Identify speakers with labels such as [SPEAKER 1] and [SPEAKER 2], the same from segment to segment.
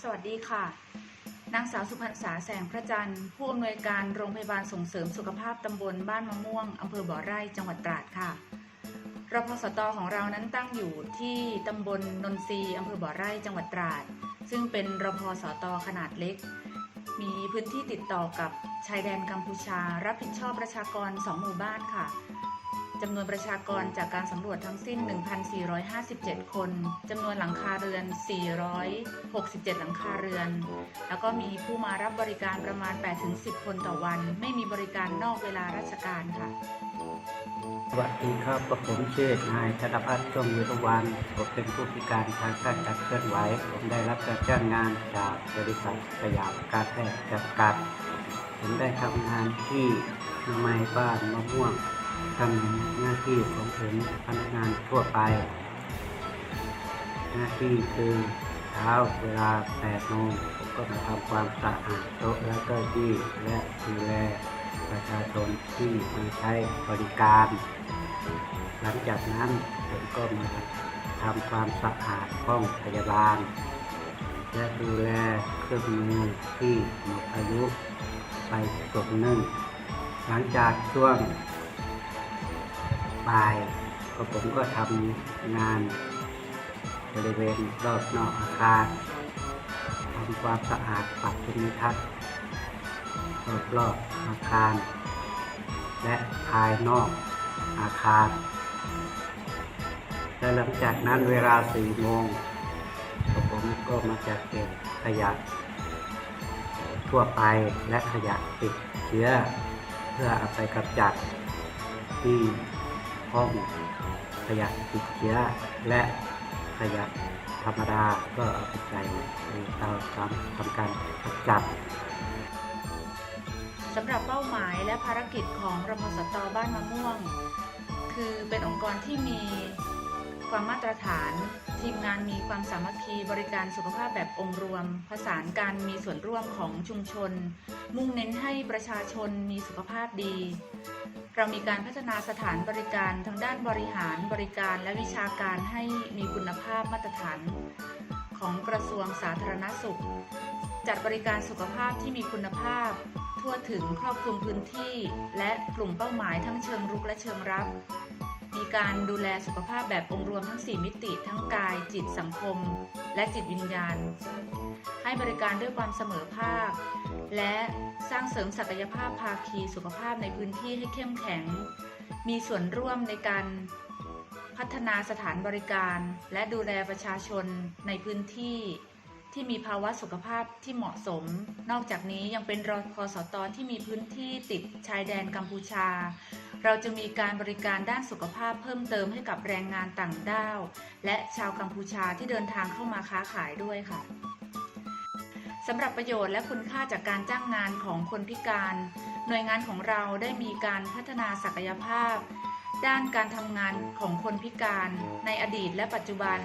[SPEAKER 1] สวัสดีค่ะ นางสาวสุพรรษาแสงพระจันทร์ ผู้อำนวยการโรงพยาบาลส่งเสริมสุขภาพตำบลบ้านมะม่วงอำเภอบ่อไร่จังหวัดตราดค่ะรพสตของเรานั้นตั้งอยู่ที่ตำบลนนทรีอำเภอบ่อไร่จังหวัดตราด ซึ่งเป็นรพสตขนาดเล็ก มีพื้นที่ติดต่อกับชายแดนกัมพูชา รับผิดชอบประชากร 2 หมู่บ้านค่ะำนวนประชากรจากการสำรวจทั้งสิ้น 1,457 คน จำนวนหลังคาเรือน 467 หลังคาเรือน แล้วก็มีผู้มารับบริการประมาณ 8-10 คนต่อวัน ไม่มีบริการนอกเวลาราชการค่ะ
[SPEAKER 2] สวัสดีครับกับผมชื่อนายธนพัฒน์ช่วงยุทวันผมเป็นผู้พิการทางการจัดเคลื่อนไหว ผมได้รับการจ้างงานจากบริษัทสยามการแพทย์จำกัด ผมได้ทำงานที่อนามัยบ้านมะม่วง ทำหน้าที่ของผมพนักงานทั่วไป หน้าที่คือเช้าเวลา8โมงผมก็มาทำความสะอาดโต๊ะและเก้าอี้และดูแลประชาชนที่มาใช้บริการ หลังจากนั้นผมก็มาทำความสะอาดห้องพยาบาล และดูแลเครื่องมือที่หมดอายุไปส่วนหนึ่ง หลังจากช่วง บ่ายก็ผมก็ทำงานบริเวณรอบนอกอาคารทำความสะอาดปรับภูมิทัศน์รอบรอบๆอาคาร และภายนอกอาคาร และหลังจากนั้นเวลาสี่โมงผมก็มาจัดเก็บขยะทั่วไปและขยะติดเชื้อ เพื่อเอาไปกำจัดที่ ข้องขยะติดเชื้อและขยะธรรมดาก็เอาไปใส่ในเตาทำทำการกำจัด
[SPEAKER 1] สำหรับเป้าหมายและภารกิจของรมสตบ้านมะม่วง คือเป็นองค์กรที่มี ความมาตรฐาน ทีมงานมีความสามัคคีบริการสุขภาพแบบองค์รวม ผสานการมีส่วนร่วมของชุมชน มุ่งเน้นให้ประชาชนมีสุขภาพดี เรามีการพัฒนาสถานบริการทางด้านบริหารบริการและวิชาการให้มีคุณภาพมาตรฐานของกระทรวงสาธารณสุข จัดบริการสุขภาพที่มีคุณภาพ ทั่วถึงครอบคลุมพื้นที่ และกลุ่มเป้าหมายทั้งเชิงรุกและเชิงรับ มีการดูแลสุขภาพแบบองค์รวมทั้ง 4 มิติ ทั้งกาย จิตสังคม และจิตวิญญาณ ให้บริการด้วยความเสมอภาค และสร้างเสริมศักยภาพภาคีสุขภาพในพื้นที่ให้เข้มแข็ง มีส่วนร่วมในการพัฒนาสถานบริการ และดูแลประชาชนในพื้นที่ ที่มีภาวะสุขภาพที่เหมาะสม นอกจากนี้ยังเป็นรพสตที่มีพื้นที่ติดชายแดนกัมพูชา เราจะมีการบริการด้านสุขภาพเพิ่มเติมให้กับแรงงานต่างด้าว และชาวกัมพูชาที่เดินทางเข้ามาค้าขายด้วยค่ะสำหรับประโยชน์และคุณค่าจากการจ้างงานของคนพิการ หน่วยงานของเราได้มีการพัฒนาศักยภาพ ด้านการทำงานของคนพิการในอดีตและปัจจุบัน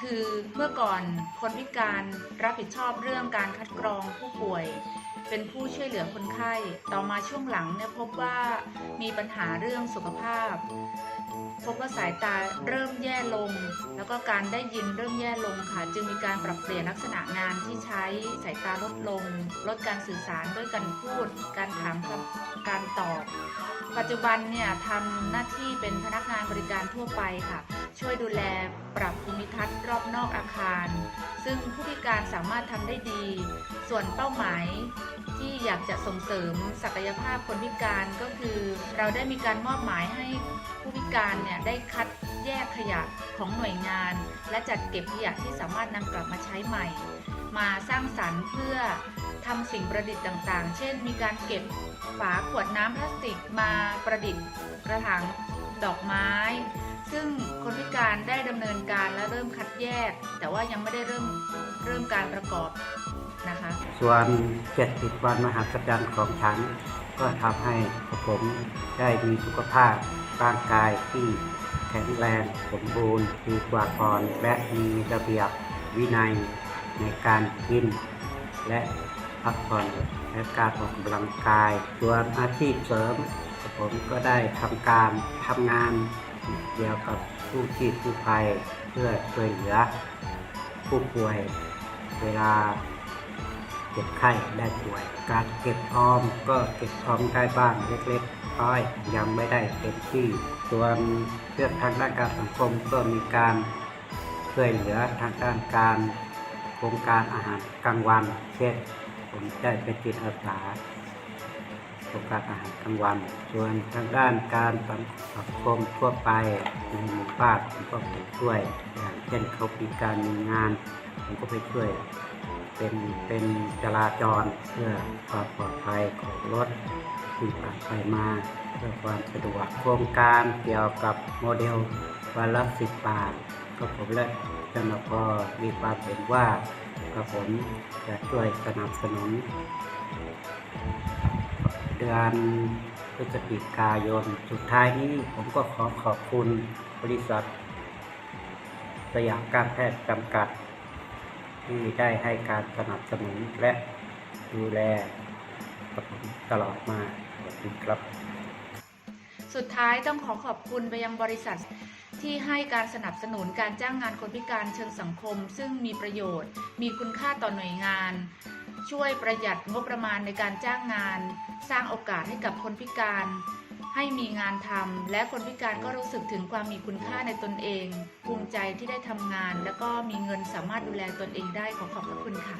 [SPEAKER 1] คือเมื่อก่อนคนพิการรับผิดชอบเรื่องการคัดกรองผู้ป่วย เป็นผู้ช่วยเหลือคนไข้ ต่อมาช่วงหลังเนี่ยพบว่ามีปัญหาเรื่องสุขภาพ พบว่าสายตาเริ่มแย่ลง แล้วก็การได้ยินเริ่มแย่ลงค่ะ จึงมีการปรับเปลี่ยนลักษณะงานที่ใช้สายตาลดลง ลดการสื่อสารด้วยการพูด การถามการตอบ ปัจจุบันเนี่ยทำหน้าที่เป็นพนักงานบริการทั่วไปค่ะ ช่วยดูแลปรับภูมิทัศน์รอบนอกอาคาร ซึ่งผู้พิการสามารถทำได้ดี ส่วนเป้าหมายที่อยากจะส่งเสริมศักยภาพคนพิการก็คือ เราได้มีการมอบหมายให้ผู้พิการเนี่ยได้คัดแยกขยะของหน่วยงาน และจัดเก็บขยะที่สามารถนำกลับมาใช้ใหม่ มาสร้างสรรค์เพื่อ ทำสิ่งประดิษฐ์ต่างๆ เช่น มีการเก็บฝาขวดน้ำพลาสติกมาประดิษฐ์กระถางดอกไม้ ซึ่งคนพิการได้ดำเนินการและเริ่มคัดแยก แต่ว่ายังไม่ได้เริ่มเริ่มการประกอบนะคะ
[SPEAKER 2] ส่วน 70 วันมหัศจรรย์ของฉัน ก็ทำให้ผมได้มีสุขภาพร่างกายที่แข็งแรงสมบูรณ์ดีกว่าก่อนและมีระเบียบวินัยในการกิน และ พักผ่อนและการออกกำลังกายส่วนอาชีพเสริม ผมก็ได้ทำการทำงานเกี่ยวกับผู้ชีพผู้ภัยเพื่อช่วยเหลือ ผู้ป่วยเวลาเจ็บไข้ได้ป่วย การเก็บออมก็เก็บออมได้บ้างเล็กๆน้อยยังไม่ได้เต็มที่ ส่วนเรื่องทางด้านการสังคมก็มีการช่วยเหลือทางด้านการโครงการอาหารกลางวัน เช่น ผมได้เป็นจิตอาสาโรงการอาหารกลางวัน ส่วนทางด้านการสังคมทั่วไปในหมู่บ้านผมก็ไปช่วย อย่างเช่นเขาปีการมีงาน ผมก็ไปช่วยเป็นเป็นจราจรเพื่อความปลอดภัยของรถที่ผ่านไปมาเพื่อความสะดวกโครงการเกี่ยวกับโมเดลวันละสิบบาทก็ผมและจนพอมีความเห็นว่า ก็ผมจะช่วยสนับสนุน เดือนพฤศจิกายน สุดท้ายนี้ผมก็ขอขอบคุณบริษัท สยามการแพทย์จำกัด ที่ได้ให้การสนับสนุนและดูแลผมตลอดมาขอบคุณครับ
[SPEAKER 1] สุดท้ายต้องขอขอบคุณไปยังบริษัทที่ให้การสนับสนุนการจ้างงานคนพิการเชิงสังคม ซึ่งมีประโยชน์ มีคุณค่าต่อหน่วยงาน ช่วยประหยัดงบประมาณในการจ้างงาน สร้างโอกาสให้กับคนพิการ ให้มีงานทำและคนพิการก็รู้สึกถึงความมีคุณค่าในตนเอง ภูมิใจที่ได้ทำงาน แล้วก็มีเงินสามารถดูแลตนเองได้ขอขอบพระคุณค่ะ